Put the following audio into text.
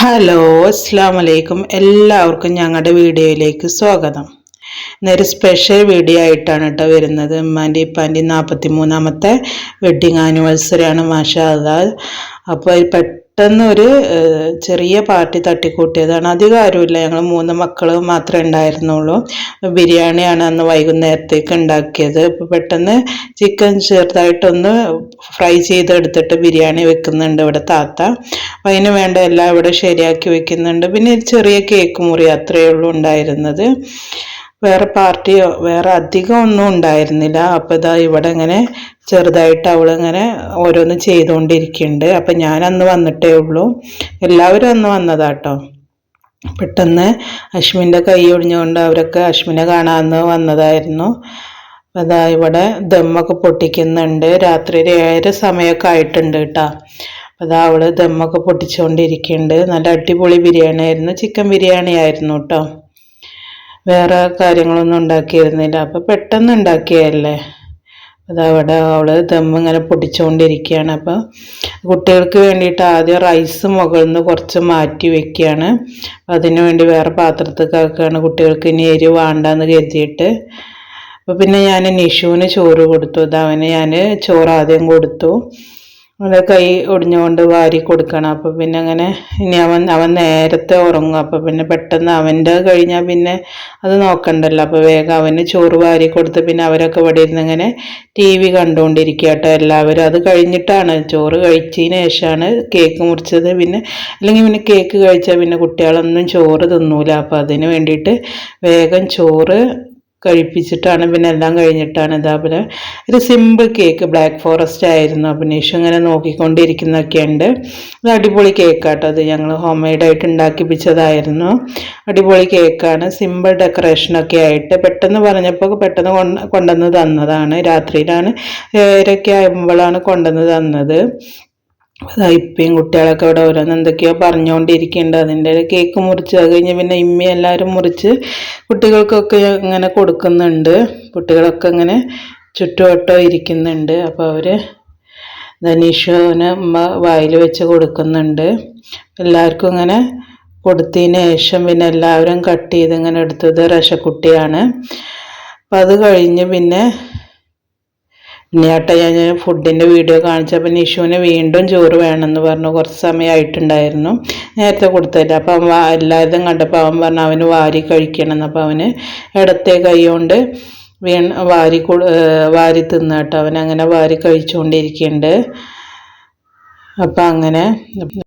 Hello അസ്സാമലൈക്കും എല്ലാവർക്കും ഞങ്ങളുടെ വീഡിയോയിലേക്ക് സ്വാഗതം. ഇന്നൊരു സ്പെഷ്യൽ വീഡിയോ ആയിട്ടാണ് കേട്ടോ വരുന്നത്. ഉമ്മാന്റെ ഇപ്പാന്റെ നാൽപ്പത്തി മൂന്നാമത്തെ വെഡ്ഡിങ് ആനിവേഴ്സറിയാണ് മാഷാ അപ്പോൾ പെട്ടെന്ന് ഒരു ചെറിയ പാർട്ടി തട്ടിക്കൂട്ടിയതാണ്. അധികം ആരുമില്ല. ഞങ്ങൾ മൂന്ന് മക്കൾ മാത്രമേ ഉണ്ടായിരുന്നുള്ളൂ. ബിരിയാണിയാണ് അന്ന് വൈകുന്നേരത്തേക്ക് ഉണ്ടാക്കിയത്. ഇപ്പോൾ പെട്ടെന്ന് ചിക്കൻ ചെറുതായിട്ടൊന്ന് ഫ്രൈ ചെയ്തെടുത്തിട്ട് ബിരിയാണി വെക്കുന്നുണ്ട് ഇവിടെ താത്ത. അപ്പോൾ അതിന് വേണ്ട എല്ലാം ഇവിടെ ശരിയാക്കി വെക്കുന്നുണ്ട്. പിന്നെ ചെറിയ കേക്ക് മുറി അത്രയേ ഉള്ളൂ ഉണ്ടായിരുന്നത്. വേറെ പാർട്ടിയോ വേറെ അധികം ഒന്നും ഉണ്ടായിരുന്നില്ല. അപ്പോൾ ഇതാ ഇവിടെ ഇങ്ങനെ ചെറുതായിട്ട് അവളിങ്ങനെ ഓരോന്ന് ചെയ്തുകൊണ്ടിരിക്കുന്നുണ്ട് അപ്പം ഞാൻ അന്ന് വന്നിട്ടേ ഉള്ളൂ. എല്ലാവരും അന്ന് വന്നതാട്ടോ. പെട്ടെന്ന് അശ്വിന്റെ കൈ ഒഴിഞ്ഞുകൊണ്ട് അവരൊക്കെ അശ്വിനെ കാണാമെന്ന് വന്നതായിരുന്നു. അതാ ഇവിടെ ദമ്മൊക്കെ പൊട്ടിക്കുന്നുണ്ട്. രാത്രി ഏഴര സമയമൊക്കെ ആയിട്ടുണ്ട് കേട്ടോ. അതാ അവൾ ദമ്മൊക്കെ പൊട്ടിച്ചുകൊണ്ടിരിക്കുന്നുണ്ട് നല്ല അടിപൊളി ബിരിയാണി ആയിരുന്നു ചിക്കൻ ബിരിയാണി ആയിരുന്നു കേട്ടോ. വേറെ കാര്യങ്ങളൊന്നും ഉണ്ടാക്കിയിരുന്നില്ല. അപ്പോൾ പെട്ടെന്ന് ഉണ്ടാക്കിയതല്ലേ? അതവിടെ അവൾ ദമ്മ് ഇങ്ങനെ പൊടിച്ചുകൊണ്ടിരിക്കുകയാണ് അപ്പോൾ കുട്ടികൾക്ക് വേണ്ടിയിട്ട് ആദ്യം റൈസ് മുകളിൽ നിന്ന് കുറച്ച് മാറ്റി വെക്കുകയാണ്. അതിന് വേണ്ടി വേറെ പാത്രത്തേക്കാക്കുകയാണ് കുട്ടികൾക്ക് ഇനി എരിവ് വേണ്ടെന്ന് കരുതിയിട്ട്. അപ്പോൾ പിന്നെ ഞാൻ നിഷുവിന് ചോറ് കൊടുത്തു. അത് അവന് ഞാൻ ചോറ് ആദ്യം കൊടുത്തു. അവന്റെ കൈ ഒടിഞ്ഞുകൊണ്ട് വാരി കൊടുക്കണം. അപ്പോൾ പിന്നെ അങ്ങനെ ഇനി അവൻ അവൻ നേരത്തെ ഉറങ്ങും. അപ്പോൾ പിന്നെ പെട്ടെന്ന് അവന്റെ കഴിഞ്ഞാൽ പിന്നെ അത് നോക്കണ്ടല്ലോ. അപ്പോൾ വേഗം അവന് ചോറ് വാരി കൊടുത്ത് പിന്നെ അവരൊക്കെ ഇവിടെ ഇരുന്ന് ഇങ്ങനെ ടി വി കണ്ടുകൊണ്ടിരിക്കുക കേട്ടോ എല്ലാവരും. അത് കഴിഞ്ഞിട്ടാണ് ചോറ് കഴിച്ചതിന് ശേഷമാണ് കേക്ക് മുറിച്ചത്. പിന്നെ അല്ലെങ്കിൽ പിന്നെ കേക്ക് കഴിച്ചാൽ പിന്നെ കുട്ടികളൊന്നും ചോറ് തിന്നൂല. അപ്പോൾ അതിന് വേണ്ടിയിട്ട് വേഗം ചോറ് കഴിപ്പിച്ചിട്ടാണ് പിന്നെ എല്ലാം കഴിഞ്ഞിട്ടാണ് ഇതാപോലെ ഒരു സിമ്പിൾ കേക്ക് ബ്ലാക്ക് ഫോറസ്റ്റ് ആയിരുന്നു അഭിനേഷ്. ഇങ്ങനെ നോക്കിക്കൊണ്ടിരിക്കുന്നൊക്കെ ഉണ്ട് അടിപൊളി കേക്കാട്ടോ അത്. ഞങ്ങൾ ഹോം മെയ്ഡായിട്ട് ഉണ്ടാക്കിപ്പിച്ചതായിരുന്നു. അടിപൊളി കേക്കാണ് സിമ്പിൾ ഡെക്കറേഷനൊക്കെ ആയിട്ട് പെട്ടെന്ന് പറഞ്ഞപ്പോൾ പെട്ടെന്ന് കൊണ്ടുവന്ന് തന്നതാണ്. രാത്രിയിലാണ് ഏരൊക്കെ ആകുമ്പോഴാണ് കൊണ്ടുവന്ന് തന്നത്. ഇപ്പയും കുട്ടികളൊക്കെ ഇവിടെ ഓരോന്ന് എന്തൊക്കെയോ പറഞ്ഞുകൊണ്ടിരിക്കുന്നുണ്ട് അതിന്റെ കേക്ക് മുറിച്ച് അത് കഴിഞ്ഞ് പിന്നെ ഇമ്മി എല്ലാവരും മുറിച്ച് കുട്ടികൾക്കൊക്കെ ഇങ്ങനെ കൊടുക്കുന്നുണ്ട്. കുട്ടികളൊക്കെ ഇങ്ങനെ ചുറ്റുവട്ടോ ഇരിക്കുന്നുണ്ട്. അപ്പോൾ അവർ ധനീഷുവിന് ഉമ്മ വായിൽ വെച്ച് കൊടുക്കുന്നുണ്ട്. എല്ലാവർക്കും ഇങ്ങനെ കൊടുത്തതിന് ശേഷം പിന്നെ എല്ലാവരും കട്ട് ചെയ്ത് ഇങ്ങനെ എടുത്തത് റഷക്കുട്ടിയാണ് അപ്പം അത് കഴിഞ്ഞ് പിന്നെ ഇനിയാട്ടെ ഞാൻ ഫുഡിന്റെ വീഡിയോ കാണിച്ചപ്പോൾ നിഷുവിന് വീണ്ടും ചോറ് വേണമെന്ന് പറഞ്ഞു. കുറച്ച് സമയമായിട്ടുണ്ടായിരുന്നു നേരത്തെ കൊടുത്തില്ല. അപ്പം അവൻ കണ്ടപ്പോൾ അവൻ പറഞ്ഞു അവന് വാരി കഴിക്കണം അപ്പോൾ അവന് ഇടത്തെ കൈ കൊണ്ട് വീൺ വാരി വാരി തിന്നട്ടോ അവൻ അങ്ങനെ വാരി കഴിച്ചുകൊണ്ടിരിക്കുന്നുണ്ട്. അപ്പം അങ്ങനെ